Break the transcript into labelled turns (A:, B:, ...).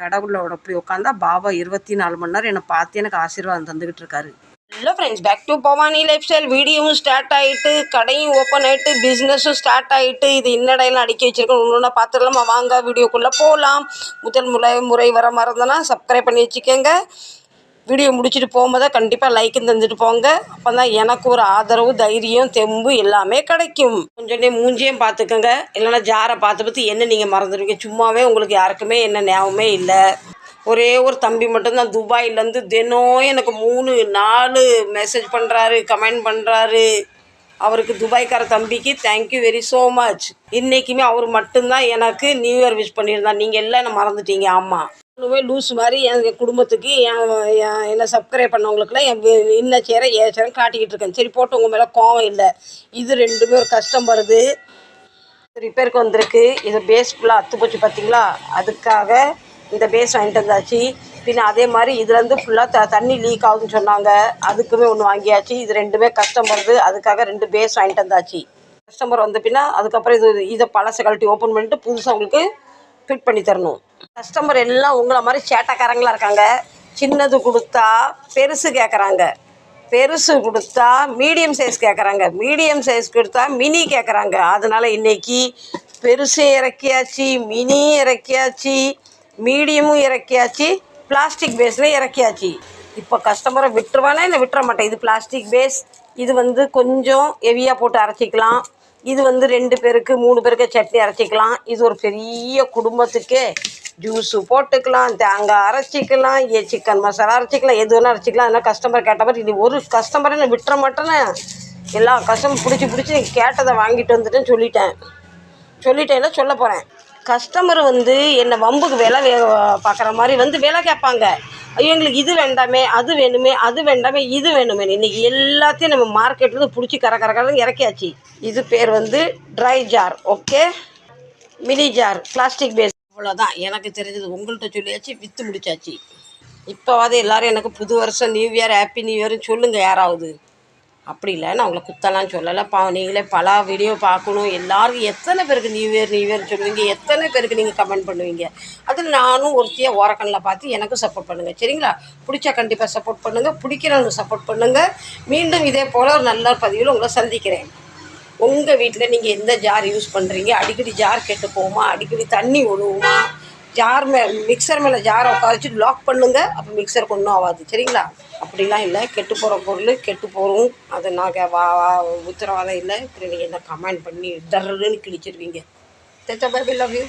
A: கடவுளோட போய் உட்காந்தா பாபா இருபத்தி நாலு மணி நேரம் என்னை பார்த்து எனக்கு ஆசீர்வாதம் தந்துக்கிட்டு இருக்காரு.
B: Hello friends back to Bhavani lifestyle வீடியோவும் ஸ்டார்ட் ஆகிட்டு கடையும் ஓப்பன் ஆகிட்டு பிஸ்னஸும் ஸ்டார்ட் ஆகிட்டு இது இன்னடையெல்லாம் அடுக்கி வச்சுருக்கோம்? இன்னொன்று பார்த்துடலாமா? வாங்க வீடியோக்குள்ளே போகலாம் முதல் முறை முறை வர மறந்தனா சப்ஸ்கிரைப் பண்ணி வச்சுக்கோங்க. வீடியோ முடிச்சுட்டு போகும்போது கண்டிப்பாக லைக் தந்துட்டு போங்க. அப்போ தான் எனக்கு ஒரு ஆதரவு தைரியம் தெம்பு எல்லாமே கிடைக்கும். கொஞ்சம் மூஞ்சியும் பார்த்துக்கோங்க. இல்லைன்னா ஜாரை பார்த்து பார்த்து என்ன நீங்கள் மறந்துடுவீங்க? சும்மாவே உங்களுக்கு யாருக்குமே என்ன ஞாபகமே இல்லை. ஒரே ஒரு தம்பி மட்டும்தான் துபாயிலேருந்து தினம் எனக்கு மூணு நாலு மெசேஜ் பண்ணுறாரு கமெண்ட் பண்ணுறாரு அவருக்கு துபாய்க்கார தம்பிக்கு தேங்க்யூ வெரி ஸோ மச் இன்றைக்குமே அவர் மட்டும்தான் எனக்கு நியூ இயர் விஷ் பண்ணியிருந்தார். நீங்கள் எல்லாம் என்ன மறந்துட்டீங்க? ஆமாம் ஒன்றுமே லூஸ் மாதிரி என் குடும்பத்துக்கு என் என்னை சப்ஸ்கிரைப் பண்ணவங்களுக்குலாம் என் இன்ன சேர ஏ சேரம் காட்டிக்கிட்டு இருக்கேன். சரி போட்டு உங்கள் மேலே கோவம் இல்லை. இது ரெண்டுமே ஒரு கஷ்டம் வருது. ரிப்பேருக்கு வந்திருக்கு. இது பேஸ் ஃபுல்லாக அத்து போச்சு பார்த்தீங்களா அதுக்காக இந்த பேஸ் வாங்கிட்டு வந்தாச்சு. பின்ன அதே மாதிரி இதுலேருந்து ஃபுல்லாக த தண்ணி லீக் ஆகுதுன்னு சொன்னாங்க. அதுக்குமே ஒன்று வாங்கியாச்சு. இது ரெண்டுமே கஷ்டம் வருது. அதுக்காக ரெண்டு பேஸ் வாங்கிட்டு வந்தாச்சு. கஸ்டமர் வந்த பின்னா அதுக்கப்புறம் இது இதை பழசை கழட்டி ஓப்பன் பண்ணிட்டு புதுசாக உங்களுக்கு ஃபிட் பண்ணி தரணும். கஸ்டமர் எல்லாம் உங்களை மாதிரி சேட்டைக்காரங்களா இருக்காங்க. சின்னது கொடுத்தா பெருசு கேட்குறாங்க பெருசு கொடுத்தா மீடியம் சைஸ் கேட்குறாங்க மீடியம் சைஸ் கொடுத்தா மினி கேட்குறாங்க அதனால் இன்னைக்கு பெருசு இறக்கியாச்சு மினி இறக்கியாச்சு மீடியமும் இறக்கியாச்சு பிளாஸ்டிக் பேஸில் இறக்கியாச்சு. இப்போ கஸ்டமரை விட்டுருவானா இல்லை விட்டுற மாட்டேன் இது பிளாஸ்டிக் பேஸ் இது வந்து கொஞ்சம் ஹெவியாக போட்டு அரைச்சிக்கலாம். இது வந்து ரெண்டு பேருக்கு மூணு பேருக்கு சட்னி அரைச்சிக்கலாம். இது ஒரு பெரிய குடும்பத்துக்கே ஜூஸு போட்டுக்கலாம் தேங்காய் அரைச்சிக்கலாம் ஏ சிக்கன் மசாலா அரைச்சிக்கலாம் எது வேணால் அரைச்சிக்கலாம். அதனால் கஸ்டமர் கேட்ட மாதிரி இது ஒரு கஸ்டமரை நான் விட்டுற மாட்டேன்னு எல்லா கஸ்டமர் பிடிச்சி பிடிச்சி நீங்கள் கேட்டதை வாங்கிட்டு வந்துட்டேன்னு சொல்லிட்டேன். சொல்லிட்டேன் சொல்ல போகிறேன் கஸ்டமர் வந்து என்னை வம்புக்கு விலை வே பார்க்குற மாதிரி வந்து விலை கேட்பாங்க. ஐயோ எங்களுக்கு இது வேண்டாமே அது வேணுமே அது வேண்டாமே இது வேணுமே. இன்றைக்கி எல்லாத்தையும் நம்ம மார்க்கெட்லேருந்து பிடிச்சி கர கர இறக்கியாச்சு. இது பேர் வந்து dry jar okay mini jar plastic base அவ்வளோதான் எனக்கு தெரிஞ்சது உங்கள்கிட்ட சொல்லியாச்சு விற்று முடிச்சாச்சு. இப்போவாது எல்லோரும் எனக்கு புது வருஷம் நியூ இயர் ஹாப்பி நியூ இயர்னு சொல்லுங்கள் யாராவது. அப்படி இல்லை நான் உங்களை குத்தலாம் சொல்லலை. பா நீங்களே பல வீடியோ பார்க்கணும். எல்லாருக்கும் எத்தனை பேருக்கு நியூ இயர் நியூ இயர் சொல்லுவீங்க? எத்தனை பேருக்கு நீங்கள் கமெண்ட் பண்ணுவீங்க? அதில் நானும் ஒருத்தியாக ஓரக்கண்ணில் பார்த்து எனக்கும் சப்போர்ட் பண்ணுங்கள் சரிங்களா? பிடிச்சா கண்டிப்பாக சப்போர்ட் பண்ணுங்கள் பிடிக்கிறவங்க சப்போர்ட் பண்ணுங்கள் மீண்டும் இதே போல் ஒரு நல்ல பதிவில் உங்களை சந்திக்கிறேன். உங்கள் வீட்டில் நீங்கள் எந்த ஜார் யூஸ் பண்ணுறீங்க அடிக்கடி ஜார் கெட்டு போகுமா? அடிக்கடி தண்ணி ஒழுகுமா ஜார் மே மிக்சர் மேலே ஜாரை உட்கார வச்சு லாக் பண்ணுங்கள் அப்போ மிக்சருக்கு ஒன்றும் ஆகாது சரிங்களா? அப்படிலாம் இல்லை கெட்டு போகிற பொருள் கெட்டு போகும். அதை நாங்கள் வா வா- உத்தரவாதம் இல்லை. இப்படி நீங்கள் என்ன கமெண்ட் பண்ணி டர்ருன்னு கிழிச்சிருவீங்க. தேச்சா பாபி லவ் யூ